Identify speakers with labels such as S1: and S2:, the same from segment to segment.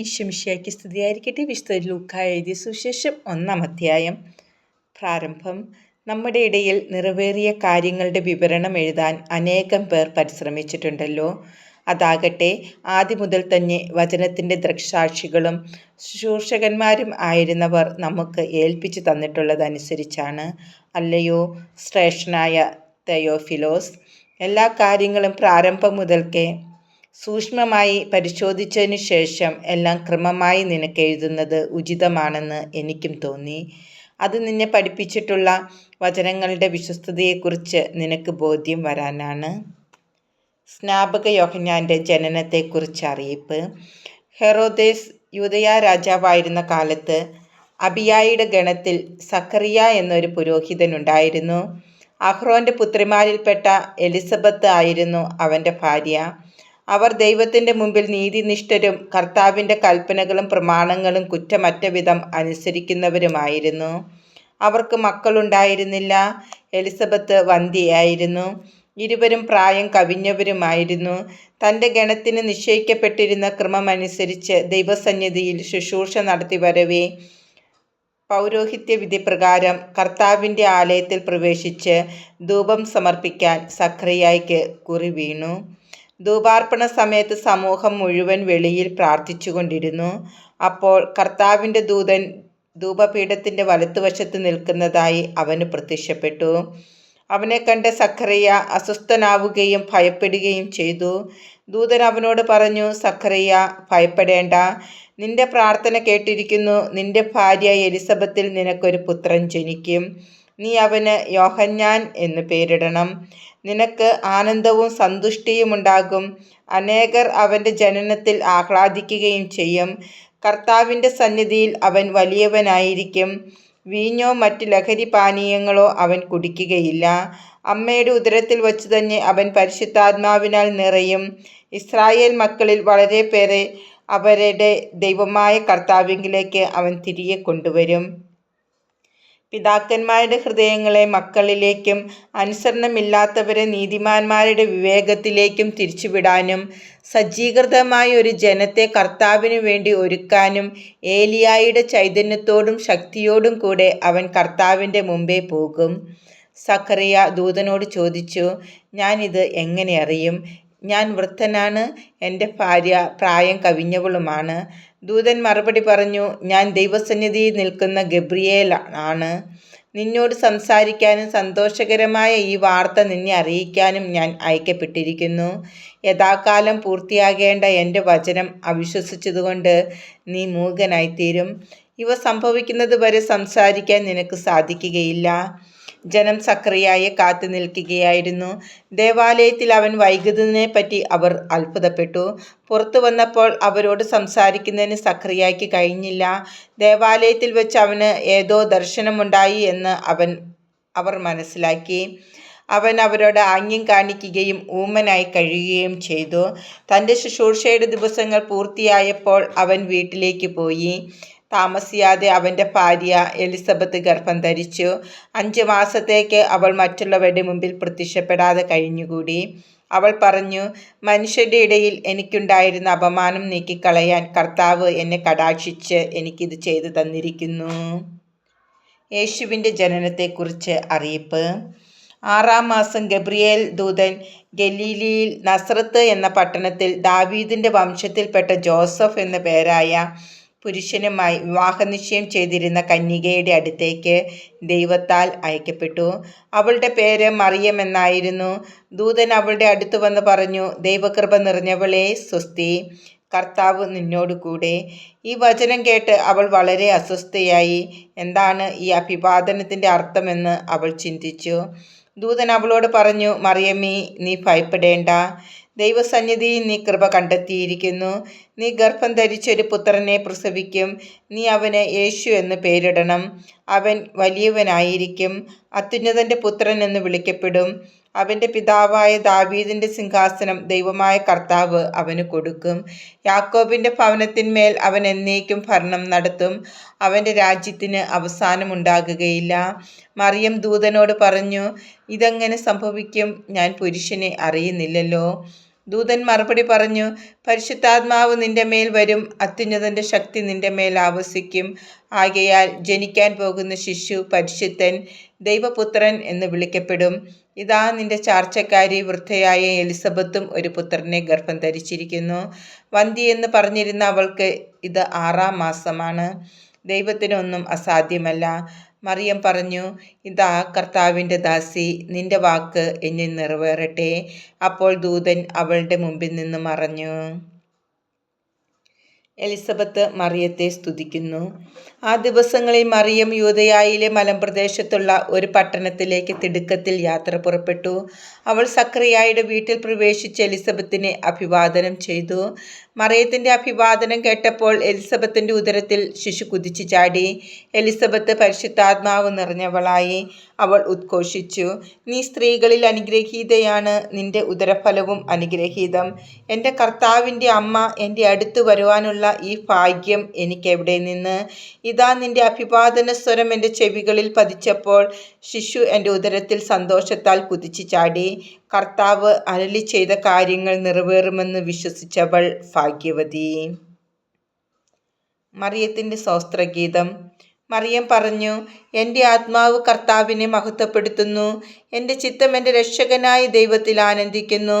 S1: ഈശ്വമിശിയാക്കി സ്തുതിയായിരിക്കട്ടെ. വിശുദ്ധ ലൂക്ക എഴുതിയ സുശേഷം ഒന്നാം അധ്യായം. പ്രാരംഭം. നമ്മുടെ ഇടയിൽ നിറവേറിയ കാര്യങ്ങളുടെ വിവരണം എഴുതാൻ അനേകം പേർ പരിശ്രമിച്ചിട്ടുണ്ടല്ലോ. അതാകട്ടെ ആദ്യം മുതൽ തന്നെ വചനത്തിന്റെ ദൃക്സാക്ഷികളും ശുശ്രൂഷകന്മാരും ആയിരുന്നവർ നമുക്ക് ഏൽപ്പിച്ചു തന്നിട്ടുള്ളതനുസരിച്ചാണ്. അല്ലയോ ശ്രേഷ്ഠനായ തയോഫിലോസ്? എല്ലാ കാര്യങ്ങളും പ്രാരംഭം മുതൽക്കേ സൂക്ഷ്മമായി പരിശോധിച്ചതിനു ശേഷം എല്ലാം ക്രമമായി നിനക്ക് എഴുതുന്നത് ഉചിതമാണെന്ന് എനിക്കും തോന്നി. അത് നിന്നെ പഠിപ്പിച്ചിട്ടുള്ള വചനങ്ങളുടെ വിശ്വസ്തതയെക്കുറിച്ച് നിനക്ക് ബോധ്യം വരാനാണ്. സ്നാപക യോഹന്യാന്റെ ജനനത്തെക്കുറിച്ച് അറിയിപ്പ്. ഹെറോദേസ് യൂതയ രാജാവായിരുന്ന കാലത്ത് അബിയായിയുടെ ഗണത്തിൽ സക്കറിയ എന്നൊരു പുരോഹിതനുണ്ടായിരുന്നു അഹ്റോന്റെ പുത്രിമാരിൽപ്പെട്ട എലിസബത്ത് ആയിരുന്നു അവന്റെ ഭാര്യ. അവർ ദൈവത്തിന്റെ മുമ്പിൽ നീതിനിഷ്ഠരും കർത്താവിന്റെ കൽപ്പനകളും പ്രമാണങ്ങളും കുറ്റമറ്റ വിധം അനുസരിക്കുന്നവരുമായിരുന്നു. അവർക്ക് മക്കളുണ്ടായിരുന്നില്ല. എലിസബത്ത് വന്ധ്യയായിരുന്നു. ഇരുവരും പ്രായം കവിഞ്ഞവരുമായിരുന്നു. തന്റെ ഗണത്തിന് നിശ്ചയിക്കപ്പെട്ടിരുന്ന ക്രമമനുസരിച്ച് ദൈവസന്നിധിയിൽ ശുശ്രൂഷ നടത്തി വരവേ. പൗരോഹിത്യ വിധി പ്രകാരം കർത്താവിന്റെ ആലയത്തിൽ പ്രവേശിച്ച് ധൂപം സമർപ്പിക്കാൻ സക്രിയായ്ക്ക് കുറി വീണു. ധൂപാർപ്പണ സമയത്ത് സമൂഹം മുഴുവൻ വെളിയിൽ പ്രാർത്ഥിച്ചുകൊണ്ടിരുന്നു. അപ്പോൾ കർത്താവിന്റെ ദൂതൻ ധൂപപീഠത്തിന്റെ വലത്തുവശത്ത് നിൽക്കുന്നതായി അവന് പ്രത്യക്ഷപ്പെട്ടു. അവനെ കണ്ട സഖറിയ അസ്വസ്ഥനാവുകയും ഭയപ്പെടുകയും ചെയ്തു. ദൂതൻ അവനോട് പറഞ്ഞു സഖറിയ ഭയപ്പെടേണ്ട. നിന്റെ പ്രാർത്ഥന കേട്ടിരിക്കുന്നു. നിന്റെ ഭാര്യ എലിസബത്തിൽ നിനക്കൊരു പുത്രൻ ജനിക്കും. നീ അവന് യോഹന്നാൻ എന്ന് പേരിടണം. നിനക്ക് ആനന്ദവും സന്തുഷ്ടിയും ഉണ്ടാകും അനേകർ അവന്റെ ജനനത്തിൽ ആഹ്ലാദിക്കുകയും ചെയ്യും. കർത്താവിന്റെ സന്നിധിയിൽ അവൻ വലിയവനായിരിക്കും. വീഞ്ഞോ മറ്റ് ലഹരി പാനീയങ്ങളോ അവൻ കുടിക്കുകയില്ല. അമ്മയുടെ ഉദരത്തിൽ വച്ച് തന്നെ അവൻ പരിശുദ്ധാത്മാവിനാൽ നിറയും. ഇസ്രായേൽ മക്കളിൽ വളരെ പേരെ അവരുടെ ദൈവമായ കർത്താവിങ്കിലേക്ക് അവൻ തിരികെ കൊണ്ടുവരും. പിതാക്കന്മാരുടെ ഹൃദയങ്ങളെ മക്കളിലേക്കും അനുസരണമില്ലാത്തവരെ നീതിമാന്മാരുടെ വിവേകത്തിലേക്കും തിരിച്ചുവിടാനും സജ്ജീകൃതമായ ഒരു ജനത്തെ കർത്താവിനു വേണ്ടി ഒരുക്കാനും ഏലിയായുടെ ചൈതന്യത്തോടും ശക്തിയോടും കൂടെ അവൻ കർത്താവിന്റെ മുമ്പേ പോകും. സഖറിയ ദൂതനോട് ചോദിച്ചു ഞാനിത് എങ്ങനെ അറിയും? ഞാൻ വൃദ്ധനാണ് എന്റെ ഭാര്യ പ്രായം കവിഞ്ഞവളുമാണ്. ദൂതൻ മറുപടി പറഞ്ഞു ഞാൻ ദൈവസന്നിധിയിൽ നിൽക്കുന്ന ഗബ്രിയേൽ ആണ്. നിന്നോട് സംസാരിക്കാനും സന്തോഷകരമായ ഈ വാർത്ത നിന്നെ അറിയിക്കാനും ഞാൻ അയക്കപ്പെട്ടിരിക്കുന്നു. യഥാകാലം പൂർത്തിയാകേണ്ട എന്റെ വചനം അവിശ്വസിച്ചതുകൊണ്ട് നീ മൂകനായിത്തീരും ഇവ സംഭവിക്കുന്നത് വരെ സംസാരിക്കാൻ നിനക്ക് സാധിക്കുകയില്ല. ജനം സക്രിയായെ കാത്തു നിൽക്കുകയായിരുന്നു. ദേവാലയത്തിൽ അവൻ വൈകുന്നതിനെ പറ്റി അവർ അത്ഭുതപ്പെട്ടു. പുറത്തു വന്നപ്പോൾ അവരോട് സംസാരിക്കുന്നതിന് സക്രിയായ്ക്ക് കഴിഞ്ഞില്ല. ദേവാലയത്തിൽ വെച്ച് അവന് ഏതോ ദർശനമുണ്ടായി എന്ന് അവൻ അവർ മനസ്സിലാക്കി. അവൻ അവരോട് ആംഗ്യം കാണിക്കുകയും ഊമനായി കഴിയുകയും ചെയ്തു. തന്റെ ശുശ്രൂഷയുടെ ദിവസങ്ങൾ പൂർത്തിയായപ്പോൾ അവൻ വീട്ടിലേക്ക് പോയി. താമസിയാതെ അവന്റെ ഭാര്യ എലിസബത്ത് ഗർഭം ധരിച്ചു. അഞ്ച് മാസത്തേക്ക് അവൾ മറ്റുള്ളവരുടെ മുമ്പിൽ പ്രത്യക്ഷപ്പെടാതെ കഴിഞ്ഞുകൂടി. അവൾ പറഞ്ഞു മനുഷ്യരുടെ ഇടയിൽ എനിക്കുണ്ടായിരുന്ന അപമാനം നീക്കിക്കളയാൻ കർത്താവ് എന്നെ കടാക്ഷിച്ച് എനിക്കിത് ചെയ്തു തന്നിരിക്കുന്നു. യേശുവിന്റെ ജനനത്തെക്കുറിച്ച് അറിയിപ്പ്. ആറാം മാസം ഗബ്രിയേൽ ദൂതൻ ഗലീലിയിൽ നസ്രത്ത് എന്ന പട്ടണത്തിൽ ദാവീദിന്റെ വംശത്തിൽപ്പെട്ട ജോസഫ് എന്ന പേരായ പുരുഷനുമായി വിവാഹനിശ്ചയം ചെയ്തിരുന്ന കന്യകയുടെ അടുത്തേക്ക് ദൈവത്താൽ അയക്കപ്പെട്ടു. അവളുടെ പേര് മറിയം എന്നായിരുന്നു. ദൂതൻ അവളുടെ അടുത്ത് വന്ന് പറഞ്ഞു ദൈവകൃപ നിറഞ്ഞവളെ സ്വസ്തി. കർത്താവ് നിന്നോട് കൂടെ. ഈ വചനം കേട്ട് അവൾ വളരെ അസ്വസ്ഥയായി. എന്താണ് ഈ അഭിവാദനത്തിന്റെ അർത്ഥമെന്ന് അവൾ ചിന്തിച്ചു. ദൂതൻ അവളോട് പറഞ്ഞു മറിയമ്മി നീ ഭയപ്പെടേണ്ട. ദൈവസന്നിധിയിൽ നീ കൃപ കണ്ടെത്തിയിരിക്കുന്നു. നീ ഗർഭം ധരിച്ചൊരു പുത്രനെ പ്രസവിക്കും. നീ അവന് യേശു എന്ന് പേരിടണം. അവൻ വലിയവനായിരിക്കും. അത്യുന്നതന്റെ പുത്രൻ എന്ന് വിളിക്കപ്പെടും. അവന്റെ പിതാവായ ദാവീദിന്റെ സിംഹാസനം ദൈവമായ കർത്താവ് അവന് കൊടുക്കും. യാക്കോബിന്റെ ഭവനത്തിന്മേൽ അവൻ എന്നേക്കും ഭരണം നടത്തും. അവന്റെ രാജ്യത്തിന് അവസാനമുണ്ടാകുകയില്ല മറിയം ദൂതനോട് പറഞ്ഞു ഇതെങ്ങനെ സംഭവിക്കും? ഞാൻ പുരുഷനെ അറിയുന്നില്ലല്ലോ. ദൂതൻ മറുപടി പറഞ്ഞു പരിശുദ്ധാത്മാവ് നിന്റെ മേൽ വരും അത്യുന്നതന്റെ ശക്തി നിന്റെ മേൽ ആവസിക്കും. ആകയാൽ ജനിക്കാൻ പോകുന്ന ശിശു പരിശുദ്ധൻ ദൈവപുത്രൻ എന്ന് വിളിക്കപ്പെടും. ഇതാ നിന്റെ ചാർച്ചക്കാരി വൃദ്ധയായ എലിസബത്തും ഒരു പുത്രനെ ഗർഭം ധരിച്ചിരിക്കുന്നു. വന്തി എന്ന് പറഞ്ഞിരുന്ന അവൾക്ക് ഇത് ആറാം മാസമാണ്. ദൈവത്തിനൊന്നും അസാധ്യമല്ല. മറിയം പറഞ്ഞു ഇതാ കർത്താവിന്റെ ദാസി നിന്റെ വാക്ക് എന്നിൽ നിറവേറട്ടെ. അപ്പോൾ ദൂതൻ അവളുടെ മുമ്പിൽ നിന്ന് മറഞ്ഞു. എലിസബത്ത് മറിയത്തെ സ്തുതിക്കുന്നു. ആ ദിവസങ്ങളിൽ മറിയം യൂതയായിലെ മലമ്പ്രദേശത്തുള്ള ഒരു പട്ടണത്തിലേക്ക് തിടുക്കത്തിൽ യാത്ര പുറപ്പെട്ടു. അവൾ സക്രിയായുടെ വീട്ടിൽ പ്രവേശിച്ച് എലിസബത്തിനെ അഭിവാദനം ചെയ്തു. മറിയത്തിന്റെ അഭിവാദനം കേട്ടപ്പോൾ എലിസബത്തിന്റെ ഉദരത്തിൽ ശിശു കുതിച്ചു ചാടി. എലിസബത്ത് പരിശുദ്ധാത്മാവ് നിറഞ്ഞവളായി അവൾ ഉദ്ഘോഷിച്ചു. നീ സ്ത്രീകളിൽ അനുഗ്രഹീതയാണ്. നിന്റെ ഉദരഫലവും അനുഗ്രഹീതം. എന്റെ കർത്താവിന്റെ അമ്മ എന്റെ അടുത്ത് വരുവാനുള്ള ഈ ഭാഗ്യം എനിക്ക് എവിടെ നിന്ന്? ഇതാ നിന്റെ അഭിവാദന സ്വരം എന്റെ ചെവികളിൽ പതിച്ചപ്പോൾ ശിശു എന്റെ ഉദരത്തിൽ സന്തോഷത്താൽ കുതിച്ചു ചാടി. കർത്താവ് അരളി ചെയ്ത കാര്യങ്ങൾ നിറവേറുമെന്ന് വിശ്വസിച്ചവൾ ഭാഗ്യവതി. മറിയത്തിന്റെ സ്വസ്ത്രഗീതം മറിയം പറഞ്ഞു എന്റെ ആത്മാവ് കർത്താവിനെ മഹത്വപ്പെടുത്തുന്നു. എന്റെ ചിത്തം എന്റെ രക്ഷകനായ ദൈവത്തിൽ ആനന്ദിക്കുന്നു.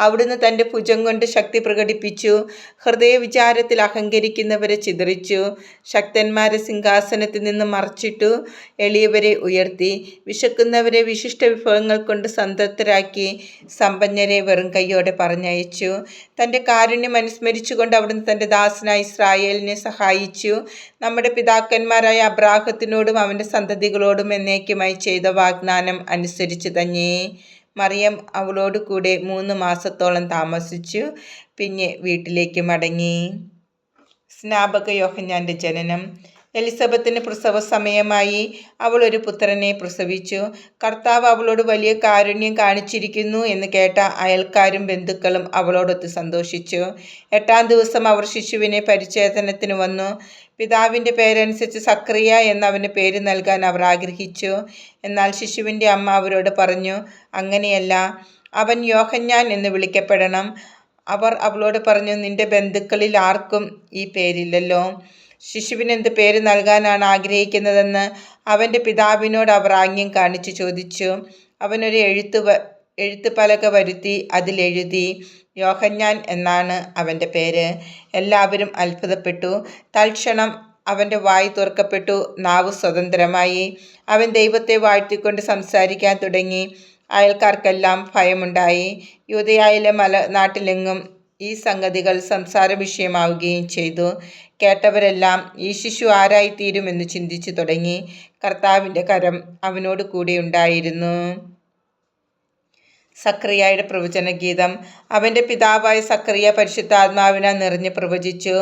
S1: അവിടുന്ന് തന്റെ ഭുജം കൊണ്ട് ശക്തി പ്രകടിപ്പിച്ചു. ഹൃദയവിചാരത്തിൽ അഹങ്കരിക്കുന്നവരെ ചിതറിച്ചു. ശക്തന്മാരെ സിംഹാസനത്തിൽ നിന്ന് മറച്ചിട്ടു എളിയവരെ ഉയർത്തി. വിശക്കുന്നവരെ വിശിഷ്ട വിഭവങ്ങൾ കൊണ്ട് സംതൃപ്തരാക്കി സമ്പന്നരെ വെറും കൈയോടെ പറഞ്ഞയച്ചു. തന്റെ കാരുണ്യം അനുസ്മരിച്ചുകൊണ്ട് അവിടുന്ന് തന്റെ ദാസനായ ഇസ്രായേലിനെ സഹായിച്ചു. നമ്മുടെ പിതാക്കന്മാരായ അബ്രാഹത്തിനോടും അവന്റെ സന്തതികളോടും എന്നേക്കുമായി ചെയ്ത വാഗ്ദാനം അനുസരിച്ച് തന്നെ. മറിയം അവളോട് കൂടെ മൂന്ന് മാസത്തോളം താമസിച്ചു. പിന്നെ വീട്ടിലേക്ക് മടങ്ങി. സ്നാപക യോഹന്നാന്റെ ജനനം. എലിസബത്തിന് പ്രസവ സമയമായി. അവൾ ഒരു പുത്രനെ പ്രസവിച്ചു. കർത്താവ് അവളോട് വലിയ കാരുണ്യം കാണിച്ചിരിക്കുന്നു എന്ന് കേട്ട അയൽക്കാരും ബന്ധുക്കളും അവളോടൊത്ത് സന്തോഷിച്ചു. എട്ടാം ദിവസം അവർ ശിശുവിനെ പരിചേതനത്തിന് വന്നു. പിതാവിന്റെ പേരനുസരിച്ച് സക്രിയ എന്നവന് പേര് നൽകാൻ അവർ ആഗ്രഹിച്ചു. എന്നാൽ ശിശുവിന്റെ അമ്മ അവരോട് പറഞ്ഞു അങ്ങനെയല്ല അവൻ യോഹന്യാൻ എന്ന് വിളിക്കപ്പെടണം. അവർ അവളോട് പറഞ്ഞു നിന്റെ ബന്ധുക്കളിൽ ആർക്കും ഈ പേരില്ലല്ലോ. ശിശുവിന് എന്ത് പേര് നൽകാനാണ് ആഗ്രഹിക്കുന്നതെന്ന് അവന്റെ പിതാവിനോട് അവർ ആംഗ്യം കാണിച്ചു ചോദിച്ചു. അവനൊരു എഴുത്ത് എഴുത്ത് പലക വരുത്തി അതിലെഴുതി. യോഹന്യാൻ എന്നാണ് അവന്റെ പേര്. എല്ലാവരും അത്ഭുതപ്പെട്ടു. തൽക്ഷണം അവന്റെ വായ് തുറക്കപ്പെട്ടു. നാവ് സ്വതന്ത്രമായി. അവൻ ദൈവത്തെ വാഴ്ത്തിക്കൊണ്ട് സംസാരിക്കാൻ തുടങ്ങി. അയൽക്കാർക്കെല്ലാം ഭയമുണ്ടായി. യൂതയായിലെ മല നാട്ടിലെങ്ങും ഈ സംഗതികൾ സംസാര വിഷയമാവുകയും ചെയ്തു. കേട്ടവരെല്ലാം ഈ ശിശു ആരായിത്തീരുമെന്ന് ചിന്തിച്ചു തുടങ്ങി. കർത്താവിന്റെ കരം അവനോട് കൂടെ ഉണ്ടായിരുന്നു. സക്രിയയുടെ പ്രവചനഗീതം. അവന്റെ പിതാവായ സക്രിയ പരിശുദ്ധാത്മാവിനാൽ നിറഞ്ഞ് പ്രവചിച്ചു.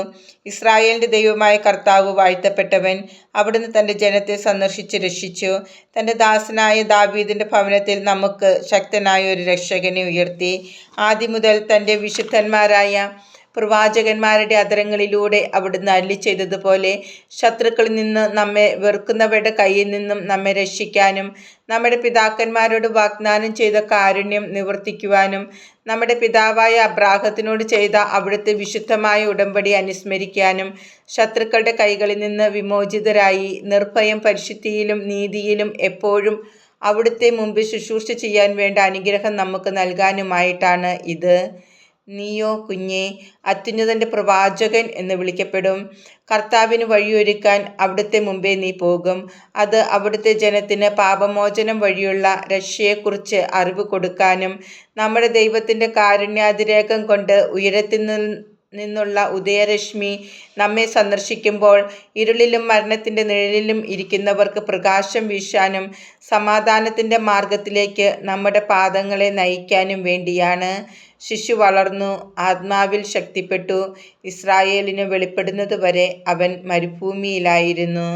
S1: ഇസ്രായേലിന്റെ ദൈവമായ കർത്താവ് വാഴ്ത്തപ്പെട്ടവൻ അവിടുന്ന് തന്റെ ജനത്തെ സന്ദർശിച്ച് രക്ഷിച്ചു. തന്റെ ദാസനായ ദാവീദിന്റെ ഭവനത്തിൽ നമുക്ക് ശക്തനായ ഒരു രക്ഷകനെ ഉയർത്തി. ആദ്യം മുതൽ തന്റെ വിശുദ്ധന്മാരായ പ്രവാചകന്മാരുടെ അതരങ്ങളിലൂടെ അവിടുന്ന് അല്ലി ചെയ്തതുപോലെ ശത്രുക്കളിൽ നിന്ന് നമ്മെ വെറുക്കുന്നവരുടെ കയ്യിൽ നിന്നും നമ്മെ രക്ഷിക്കാനും നമ്മുടെ പിതാക്കന്മാരോട് വാഗ്ദാനം ചെയ്ത കാരുണ്യം നിവർത്തിക്കുവാനും നമ്മുടെ പിതാവായ അബ്രാഹത്തിനോട് ചെയ്ത അവിടുത്തെ വിശുദ്ധമായ ഉടമ്പടി അനുസ്മരിക്കാനും ശത്രുക്കളുടെ കൈകളിൽ നിന്ന് വിമോചിതരായി നിർഭയം പരിശുദ്ധിയിലും നീതിയിലും എപ്പോഴും അവിടുത്തെ മുമ്പിൽ ശുശ്രൂഷ ചെയ്യാൻ വേണ്ട അനുഗ്രഹം നമുക്ക് നൽകാനുമായിട്ടാണ് ഇത്. നീയോ കുഞ്ഞെ അത്യുന്നതന്റെ പ്രവാചകൻ എന്ന് വിളിക്കപ്പെടും. കർത്താവിന് വഴിയൊരുക്കാൻ അവിടുത്തെ മുമ്പേ നീ പോകും. അത് അവിടുത്തെ ജനത്തിന് പാപമോചനം വഴിയുള്ള രക്ഷയെക്കുറിച്ച് അറിവ് കൊടുക്കാനും നമ്മുടെ ദൈവത്തിന്റെ കാരുണ്യാതിരേകം കൊണ്ട് ഉയരത്തിൽ നിന്നുള്ള ഉദയരശ്മി നമ്മെ സന്ദർശിക്കുമ്പോൾ ഇരുളിലും മരണത്തിന്റെ നിഴലിലും ഇരിക്കുന്നവർക്ക് പ്രകാശം വീശാനും സമാധാനത്തിന്റെ മാർഗത്തിലേക്ക് നമ്മുടെ പാദങ്ങളെ നയിക്കാനും വേണ്ടിയാണ്. ശിശു വളർന്നു ആത്മാവിൽ ശക്തിപ്പെട്ടു ഇസ്രായേലിന് വെളിപ്പെടുന്നതുവരെ അവൻ മരുഭൂമിയിലായിരുന്നു.